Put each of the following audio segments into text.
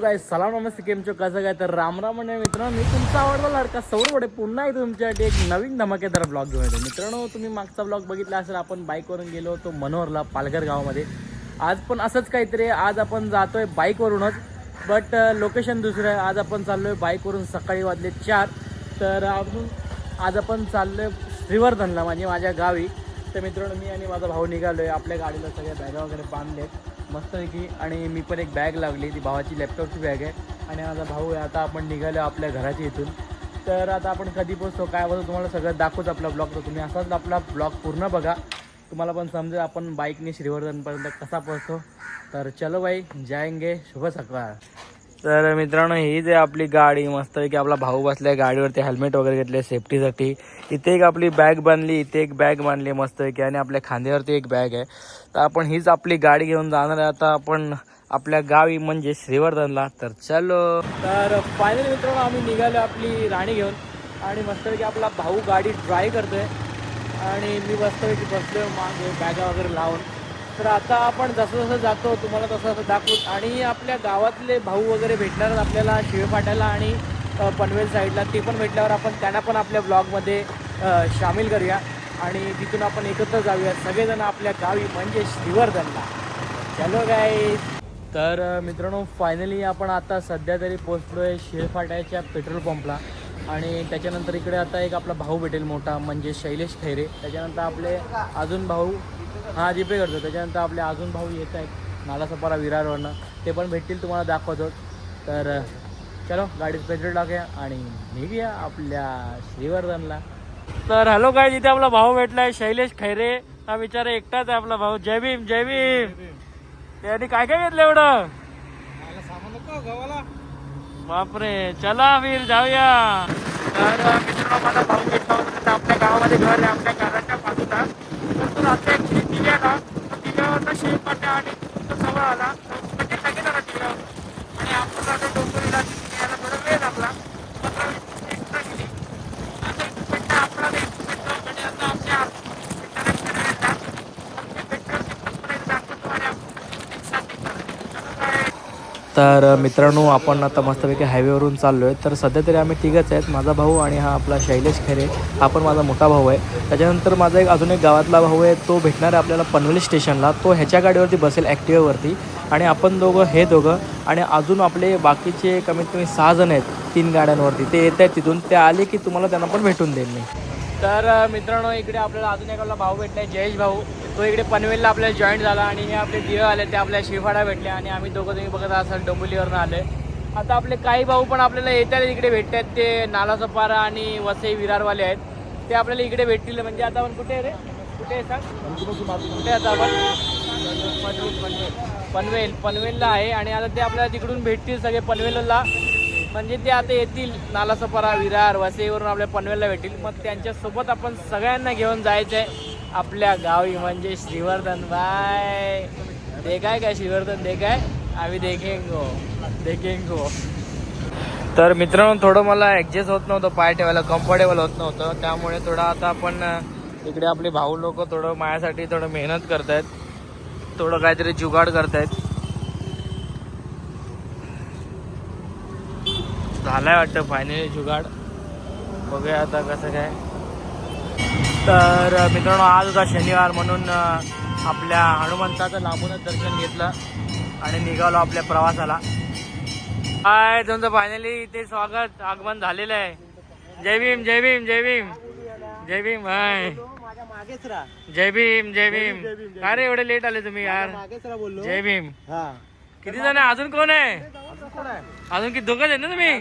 काय सलाम नमस्ते केमचो कसं काय? तर रामराम म्हणजे मित्रांनो मी तुमचा आवडला लाडका सौरवडे पुन्हा एकदा तुमच्यासाठी एक नवीन धमाकेदार ब्लॉग घेऊन येतो. मित्रांनो तुम्ही मागचा ब्लॉग बघितला असेल आपण बाईकवरून गेलो होतो मनोहरला पालघर गावामध्ये. आज पण असंच काहीतरी आज आपण जातोय बाईकवरूनच बट लोकेशन दुसरं आहे. आज आपण चाललोय बाईकवरून सकाळी वाजले चार. तर अजून आज आपण चाललोय श्रीवर्धनला म्हणजे माझ्या गावी. तर मित्रांनो मी आणि माझा भाऊ निघालोय. आपल्या गाडीला सगळ्या बॅगा वगैरे मस्तपैकी आणि मी पण एक बॅग लागली ती भावाची लॅपटॉपची बॅग आहे. आणि माझा भाऊ आहे आता आपण निघालो आपल्या घराच्या इथून. तर आता आपण कधी पोचतो काय बोलतो तुम्हाला सगळं दाखवतो आपला ब्लॉग तर तुम्ही असाच आपला ब्लॉग पूर्ण बघा. तुम्हाला पण समजेल आपण बाईकने श्रीवर्धनपर्यंत कसा पोहोचतो. तर चलो बाई जायंगे शुभ सकाळ. तर मित्रांनो हीच आहे आपली गाडी मस्तपैकी आपला भाऊ बसलाय गाडीवरती हेल्मेट वगैरे घेतले सेफ्टीसाठी इथे एक आपली बॅग बांधली इथे एक बॅग बांधली मस्तपैकी आणि आपल्या खांद्यावरती एक बॅग आहे. तर आपण हीच आपली गाडी घेऊन जाणार आहे. आता आपण आपल्या गावी म्हणजे श्रीवर्धनला. तर चलो. तर फायनली मित्रांनो आम्ही निघालो आपली राणी घेऊन आणि मस्तपैकी आपला भाऊ गाडी ड्राय करतोय. आणि मी मस्तपैकी बसलोय मागे बॅगा वगैरे लावून. तर आता आपण जसं जसं जातो तुम्हाला तसं तसं दाखवू आणि आपल्या गावातले भाऊ वगैरे भेटणार आपल्याला शिवेपाट्याला आणि पनवेल साईडला. ते पण भेटल्यावर आपण त्यांना पण आपल्या ब्लॉगमध्ये सामील करूया. आणि तिथून आपण एकत्र जाऊया. सगळेजण आपल्या गावी म्हणजे श्रीवर्धनला. चलो काय तर मित्रांनो फायनली आपण आता सध्या तरी पोचलो आहे शिळफाट्याच्या पेट्रोल पंपला आणि त्याच्यानंतर इकडे आता एक आपला भाऊ भेटेल मोठा म्हणजे शैलेश खैरे. त्याच्यानंतर आपले अजून भाऊ हा जीपे करतो. त्याच्यानंतर आपले अजून भाऊ येत आहेत नालासपारा विरारवरनं. ते पण भेटतील तुम्हाला दाखवतो. तर चलो गाडीत पेट्रोल टाकूया आणि निघूया आपल्या श्रीवर्धनला. तर हॅलो काय जिथे आपला भाऊ भेटलाय शैलेश खैरे. हा विचार एकटाच आहे आपला भाऊ. जय भीम जय भीम. त्यांनी काय काय घेतलं एवढं? बापरे चला वीर जाऊया. तर मित्रांनो मला भाऊ भेटला होता तर आपल्या गावामध्ये घर आहे आपल्या घराच्या बाजूला. तर तो रात्री ऍक्च्युली दिव्याला तो दिव्यावरनं शेप पाट्या आणि तो जवळ आला म्हणजे लगेच आला दिव्यावर आणि आपण आता डोंगरीला यायला थोडा वेळ लागला पंधरा वीस मिनिटं extra गेली आता एक मिनिटं आपला एक मिनिटं म्हणजे आता आमच्या मित्रांकडे येतात. आमच्या मित्रांची कंपनी दाखवतो आणि आपण एक साथ निघणार. चला काय तर मित्रांनो आपण आता मस्तपैकी हायवेवरून चाललो आहे तर सध्या तरी आम्ही तिघंच आहेत. माझा भाऊ आणि हा आपला शैलेश खेरे. हा पण माझा मोठा भाऊ आहे. त्याच्यानंतर माझा एक अजून एक गावातला भाऊ आहे. तो भेटणार आहे आपल्याला पनवेल स्टेशनला. तो ह्याच्या गाडीवरती बसेल ॲक्टिवावरती आणि आपण दोघं हे दोघं आणि अजून आपले बाकीचे कमीत कमी सहा जण आहेत तीन गाड्यांवरती. ते येत आहेत तिथून. ते आले की तुम्हाला त्यांना पण भेटून देईल मी. तर मित्रांनो इकडे आपल्याला अजून एकाला भाऊ भेटलाय जयेश भाऊ. तो इकडे पनवेलला आपल्याला जॉईन झाला आणि हे आपले दिवे आले ते आपल्या शिरफाडा भेटले आणि आम्ही दोघं तुम्ही बघत असाल डोंबुलीवरून आले. आता आपले काही भाऊ पण आपल्याला येतात इकडे भेटतात ते नालासपारा आणि वसई विरारवाले आहेत. ते आपल्याला इकडे भेटतील. म्हणजे आता आपण कुठे रे? कुठे आहे सांग? कुठे आता आपण? पनवेल. पनवेल पनवेलला आहे आणि आता ते आपल्याला तिकडून भेटतील सगळे पनवेलला. म्हणजे ते आता येतील. नालासपारा विरार वसईवरून आपल्या पनवेलला भेटतील. मग त्यांच्यासोबत आपण सगळ्यांना घेऊन जायचं आहे आपल्या गावी म्हणजे श्रीवर्धन. बाय. देखाय काय श्रीवर्धन? देखाय? आम्ही देखेंगो. देखेंगो. तर मित्रांनो थोडं मला ॲडजस्ट होत नव्हतं पाय ठेवायला कम्फर्टेबल होत नव्हतं. त्यामुळे थोडं आता आपण इकडे आपले भाऊ लोक थोडं माझ्यासाठी थोडं मेहनत करतायत. थोडं काहीतरी जुगाड करतायत. झालाय वाटतं फायनली जुगाड. बघूया आता कसं काय. तर मित्रांनो आज होता शनिवार म्हणून आपल्या हनुमंताचं लांबूनच दर्शन घेतलं आणि निघालो आपल्या प्रवासाला. हाय तुमचं फायनली इथे स्वागत आगमन झालेलं आहे. जय भीम जय भीम जय भीम. जय भीम हाय. जय भीम जय भीम. काय रे एवढे लेट आले तुम्ही यार? जय भीम. हा. किती जण आहे? अजून कोण आहे? अजून किती आहे ना तुम्ही?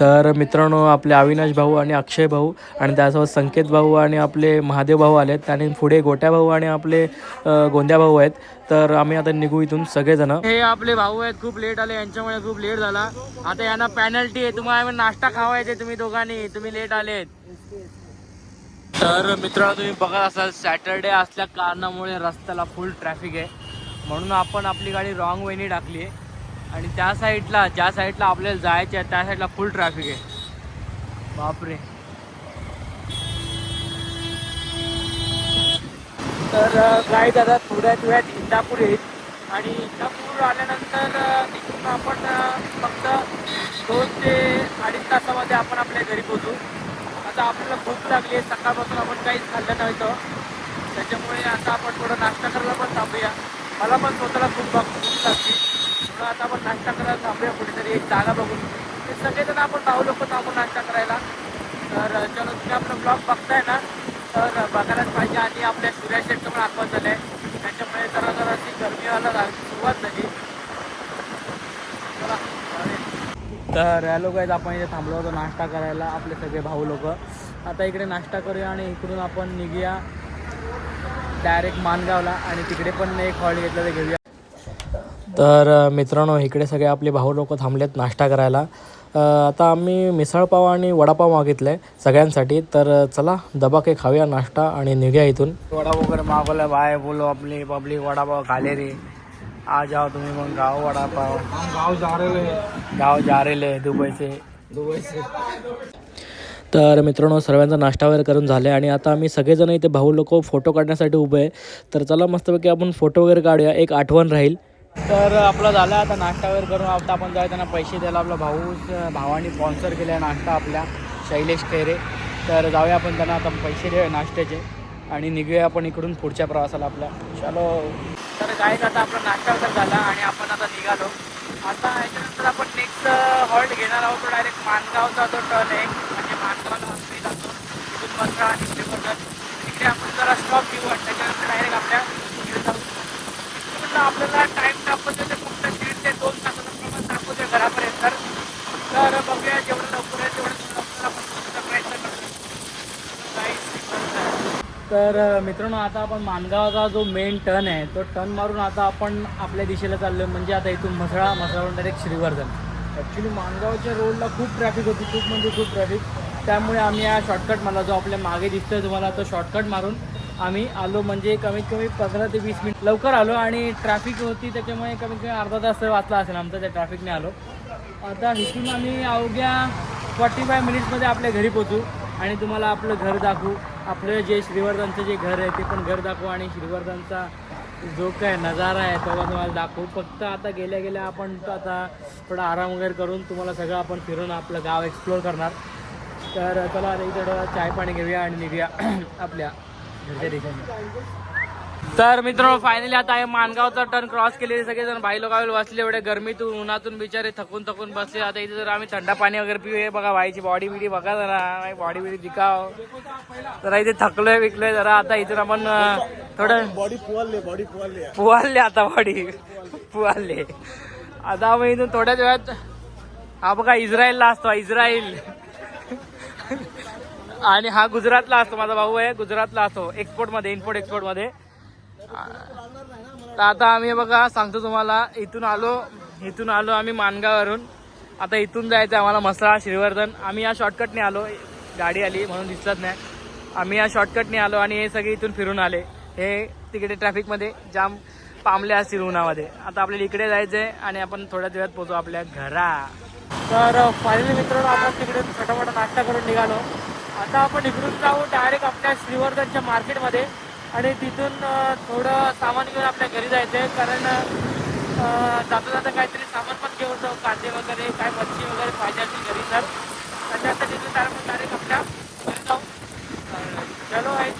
तर मित्रांनो आपले अविनाश भाऊ आणि अक्षय भाऊ आणि त्यासोबत संकेत भाऊ आणि आपले महादेव भाऊ आलेत. आणि पुढे गोट्या भाऊ आणि आपले गोंद्या भाऊ आहेत. तर आम्ही आता निघू इथून सगळेजण. हे आपले भाऊ आहेत खूप लेट आले. यांच्यामुळे खूप लेट झाला. आता यांना पॅनल्टी आहे. तुम्हाला नाश्ता खावायचे तुम्ही दोघांनी. तुम्ही लेट आलेत. तर मित्रांनो तुम्ही बघत असाल सॅटरडे असल्या कारणामुळे रस्त्याला फुल ट्रॅफिक आहे. म्हणून आपण आपली गाडी रॉंग वेनी टाकली आहे. आणि त्या साईडला ज्या साईडला आपल्याला जायचं आहे त्या साईडला फुल ट्रॅफिक आहे. बापरे. तर काय दादा थोड्याच वेळात इंदापूर येईल. आणि इंदापूर आल्यानंतर तिथून आपण फक्त दोन ते अडीच तासामध्ये आपण आपल्या घरी पोचू आता आपल्याला भूक लागली आहे. सकाळपासून आपण काहीच खाल्लं नव्हतं. त्याच्यामुळे आता आपण थोडं नाश्ता करायला पण थांबूया. मला पण स्वतःला खूप भूक लागते आता आपण नाश्ता करायला थांबूया कुठेतरी एक जागा बघून. ते सगळेजण आपण भाऊ लोक थांबून नाश्ता करायला. तर चलो तुम्ही आपला ब्लॉग बघताय ना तर बघायलाच पाहिजे. आणि आपल्या सूर्या शेटचं पण आगमन झालं आहे. त्याच्यामुळे जरा जराशी गरमी व्हायला सुरुवात झाली. चला, तर हॅलो गाईज आपण इथे थांबलो होतो नाश्ता करायला आपले सगळे भाऊ लोक. आता इकडे नाश्ता करूया आणि इकडून आपण निघूया. डायरेक्ट मानगावला आणि तिकडे पण एक हॉल घेतलं ते घेऊया. तर मित्रांनो इकडे सगळे आपले भाऊ लोक थांबलेत नाश्ता करायला. आता आम्ही मिसळपाव आणि वडापाव मागितलं आहे सगळ्यांसाठी. तर चला दबा काही खाऊया नाश्ता आणि निघूया इथून. वडा वगैरे मागवलं बाय बोलो आपली पब्लिक वडापाव खाले रे. आ जाओ तुम्ही मग गाव वडापाव. गाव जा रहे गाव जा रेले दुबई से दुबई से तर मित्रांनो सर्वांचा नाश्ता वगैरे करून झाले आणि आता आम्ही सगळेजण इथे भाऊ लोक फोटो काढण्यासाठी उभे आहे. तर चला मस्तपैकी आपण फोटो वगैरे काढूया. एक आठवण राहील. तर आपला झाला आता नाश्ता वगैरे करून. आता आपण जाय त्यांना पैसे द्यायला आपला भाऊ भावाने स्पॉन्सर केला आहे नाश्ता आपल्या शैलेश खैरे. तर जाऊया आपण त्यांना आता पैसे देऊया नाश्त्याचे. आणि निघूया आपण इकडून पुढच्या प्रवासाला आपल्या चलो. तर गाईज आता आपला नाश्ता वगैरे झाला आणि आपण आता निघालो. आता याच्यानंतर आपण नेक्स्ट हॉल्ट घेणार आहोत. तो डायरेक्ट मानगावचा जो टर्न आहे म्हणजे मानगावला हॉस्पिटल जातो तिथून मंत्रा आणि तिकडे आपण जरा स्टॉप घेऊ आणि त्याच्यानंतर डायरेक्ट आपल्या म्हटलं आपल्याला टाईम दाखवतो ते फक्त दीड ते दोन तासाचा प्रमाण दाखवतोय घरापर्यंत. तर तर बघूया जेवढं लवकर आहे तेवढं लवकर आपण पोहोचण्याचा प्रयत्न करतो तर मित्रांनो आता आपण मानगावचा जो मेन टर्न आहे तो टर्न मारून आता आपण आपल्या दिशेला चाललो म्हणजे आता इथून म्हसळा म्हसळावरून डायरेक्ट श्रीवर्धन. ॲक्च्युली मानगावच्या रोडला खूप ट्रॅफिक होती खूप म्हणजे खूप ट्रॅफिक त्यामुळे आम्ही हा शॉर्टकट मला जो आपल्या मागे दिसतोय तुम्हाला तो शॉर्टकट मारून आम्ही आलो म्हणजे कमीत कमी पंधरा ते वीस मिनिट लवकर आलो आणि ट्रॅफिक होती त्याच्यामुळे कमीत कमी अर्धा तास वाचला असेल आमचा त्या ट्रॅफिकने आलो. आता इथून आम्ही अवघ्या फॉर्टी फाय मिनिट्समध्ये आपल्या घरी पोचू आणि तुम्हाला आपलं घर दाखवू. आपलं जे श्रीवर्धनचं जे घर आहे ते पण घर दाखवू आणि श्रीवर्धनचा जो काय नजारा आहे तो पण तुम्हाला दाखवू. फक्त आता गेल्या गेल्या आपण आता थोडा आराम वगैरे करून तुम्हाला सगळं आपण फिरून आपलं गाव एक्सप्लोअर करणार. तर चला आता चाय पाणी घेऊया आणि निघूया आपल्या तर मित्रांनो फायनली आता आहे मानगावचा टर्न क्रॉस केलेले सगळेजण भाई लोक बसले एवढे गरमीतून उन्हातून बिचारे थकून थकून बसले. आता इथे जर आम्ही थंड पाणी वगैरे पिऊ हे बघा भाईची बॉडी बिडी बघा जरा. बॉडी बिडी दिखाव. जरा इथे थकलोय विकलोय जरा. आता इथून आपण थोडं बॉडी पुवालले बॉडी पुवालले. पुवालले आता बॉडी पुवालले. आता आपण इथून थोड्याच वेळात हा बघा इस्रायलला असतो इस्रायल. आणि हा गुजरातला असतो माझा भाऊ आहे गुजरातला असतो एक्सपोर्टमध्ये इम्पोर्ट एक्सपोर्टमध्ये तर आता आम्ही बघा सांगतो तुम्हाला इथून आलो इथून आलो आम्ही मानगाववरून. आता इथून जायचं आम्हाला मसळा श्रीवर्धन. आम्ही या शॉर्टकटने आलो. गाडी आली म्हणून दिसत नाही. आम्ही या शॉर्टकटने आलो आणि हे सगळे इथून फिरून आले. हे तिकडे ट्रॅफिकमध्ये जाम पांबले असतील उन्हामध्ये. आता आपल्याला इकडे जायचं आहे आणि आपण थोड्याच वेळात पोहोचू आपल्या घरा. तर फायनली मित्रांनो आपण तिकडे छोटा मोठा नाश्ता करून निघालो. आता आपण इकडून जाऊ डायरेक्ट आपल्या श्रीवर्धनच्या मार्केटमध्ये आणि तिथून थोडं सामान घेऊन आपल्या घरी जायचं आहे कारण जाता जाता काहीतरी सामान पण घेऊन जाऊ. कांदे वगैरे काय मच्छी वगैरे पाहिजे असेल घरी तर. त्याच्यानंतर तिथून डायरेक्ट डायरेक्ट आपल्या घरी जाऊ. चलो आहे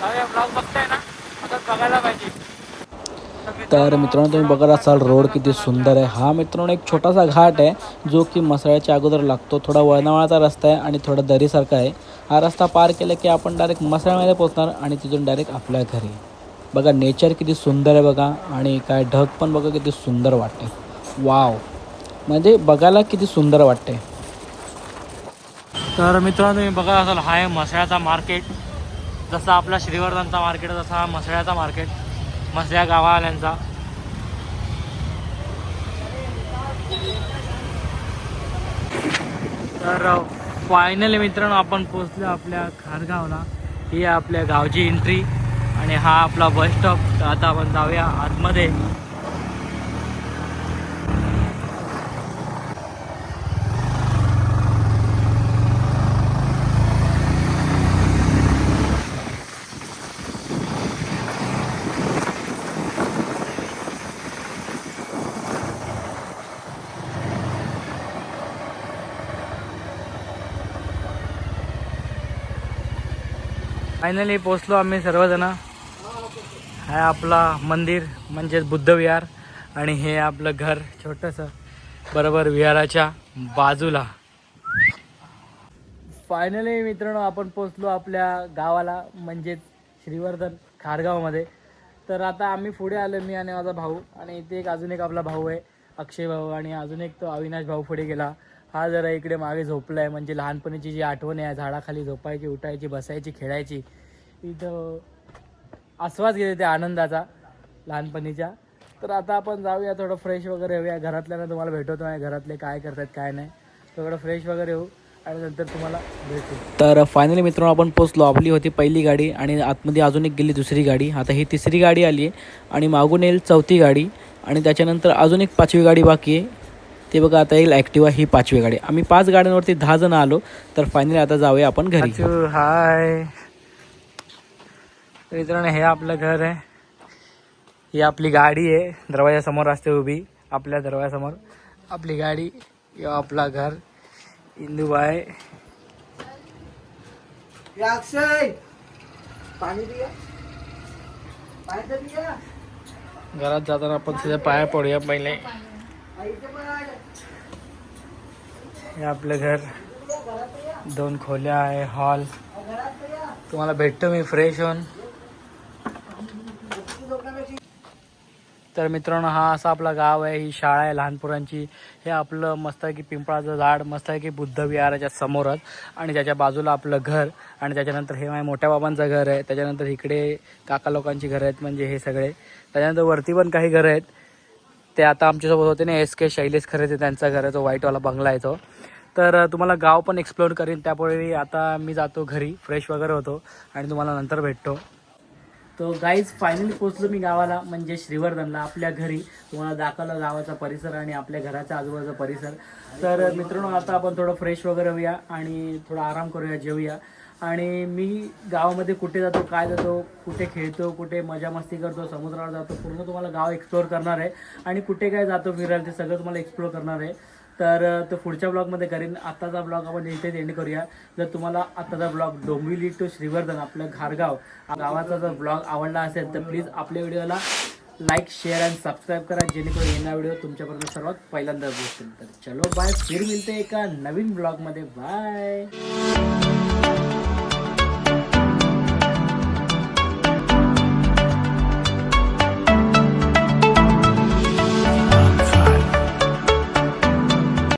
जाऊया. ब्लॉग बघताय ना? आता बघायला पाहिजे. तर मित्रांनो तुम्ही बघत असाल रोड किती सुंदर आहे. हा मित्रांनो एक छोटासा घाट आहे जो की मसाळ्याच्या अगोदर लागतो. थोडा वळणावळाचा रस्ता आहे आणि थोडा दरीसारखा आहे. हा रस्ता पार केला की आपण डायरेक्ट मसाळ्यामध्ये पोहोचणार आणि तिथून डायरेक्ट आपल्या घरी. बघा नेचर किती सुंदर आहे बघा आणि काय ढग पण बघा किती सुंदर वाटते वाव म्हणजे बघायला किती सुंदर वाटते तर मित्रांनो तुम्ही बघत असाल हा आहे मसळ्याचा मार्केट जसा आपला श्रीवर्धनचा मार्केट तसा हा मसळ्याचा मार्केट मसळ्या गावावाल्यांचा. तर फायनली मित्रांनो आपण पोचलो आपल्या खारगावला. ही आहे आपल्या गावची एंट्री आणि हा आपला बस स्टॉप आता आपण जाऊया आतमध्ये. फायनली पोचलो आम्ही सर्वजण. हा आपला मंदिर म्हणजेच बुद्धविहार आणि हे आपलं घर छोटंसं बरोबर विहाराच्या बाजूला. फायनली मित्रांनो आपण पोचलो आपल्या गावाला म्हणजेच श्रीवर्धन खारगावमध्ये. तर आता आम्ही पुढे आलो मी आणि माझा भाऊ. आणि इथे एक अजून एक आपला भाऊ आहे अक्षय भाऊ. आणि अजून एक तो अविनाश भाऊ पुढे गेला. हा जरा इकडे मागे झोपलाय म्हणजे लहानपणीची जी आठवण आहे झाडाखाली झोपायची उठायची बसायची खेळायची. इथं आस्वाद घेते त्या आनंदाचा लहानपणीच्या. तर आता आपण जाऊया थोडं फ्रेश वगैरे होऊया. घरातल्यानं तुम्हाला भेटवतो आहे घरातले काय करतात काय नाही. थोडं फ्रेश वगैरे होऊ आणि नंतर तुम्हाला भेटू. तर फायनली मित्रांनो आपण पोचलो आपली होती पहिली गाडी आणि आतमध्ये अजून एक गेली दुसरी गाडी. आता ही तिसरी गाडी आली आहे आणि मागून येईल चौथी गाडी आणि त्याच्यानंतर अजून एक पाचवी गाडी बाकी आहे. ते बघा आता येईल ॲक्टिवा ही पाचवी गाडी. आम्ही पाच गाड्यांवरती दहा जण आलो तर फायनली आता जाऊया आपण घरी. हाय. तर मित्रांनो हे आपलं घर आहे. ही आपली गाडी आहे. दरवाजासमोर असते उभी आपल्या दरवाजासमोर आपली गाडी किंवा आपला घर. इंदूबाई. अक्षय! पाणी दिया पाणी तर दिया घरात जाताना आपण तिथे पाया पडूया पहिले. हे आपलं घर. दोन खोल्या आहे हॉल तुम्हाला भेटतो मी फ्रेश होऊन. तर मित्रांनो हा असा आपला गाव आहे ही शाळा आहे लहानपुरांची. हे आपलं मस्त आहे की पिंपळाचं झाड मस्त आहे की बुद्ध विहाराच्या समोरच. आणि त्याच्या बाजूला आपलं घर आणि त्याच्यानंतर हे माझ्या मोठ्या बाबांचं घर आहे. त्याच्यानंतर इकडे काका लोकांची घरं आहेत म्हणजे हे सगळे. त्याच्यानंतर वरती पण काही घरं आहेत. ते आता आमच्यासोबत होते ना एस के शैलेश खरे ते त्यांचा घर आहे तो व्हाईटवाला बंगला आहे तो. तर तुम्हाला गाव पण एक्सप्लोर करीन. त्यामुळे आता मी जातो घरी फ्रेश वगैरे होतो आणि तुम्हाला नंतर भेटतो. तो गाईज फायनली पोचलो मी गावाला म्हणजे श्रीवर्धनला आपल्या घरी. तुम्हाला दाखवलं गावाचा परिसर आणि आपल्या घराच्या आजूबाजूचा परिसर. तर मित्रांनो आता आपण थोडं फ्रेश वगैरे होऊया आणि थोडा आराम करूया जेवूया. आणि मी गावामध्ये कुठे जातो काय जातो कुठे खेळतो कुठे मजा मस्ती करतो समुद्रावर जातो पूर्ण तुम्हाला गाव एक्सप्लोअर करणार आहे. आणि कुठे काय जातो फिरायला ते सगळं तुम्हाला एक्सप्लोअर करणार आहे. तर तो पुढच्या ब्लॉगमध्ये करीन. आत्ताचा ब्लॉग आपण इथेच एंड करूया. जर तुम्हाला आत्ताचा ब्लॉग डोंबिवली टू श्रीवर्धन आपलं घारगाव गावाचा जर ब्लॉग आवडला असेल तर प्लीज आपल्या व्हिडिओला लाईक शेअर आणि सबस्क्राईब करा. जेणेकरून येणार व्हिडिओ तुमच्यापर्यंत सर्वात पहिल्यांदा दिसतील तर चलो बाय फिर मिळते एका नवीन ब्लॉगमध्ये. बाय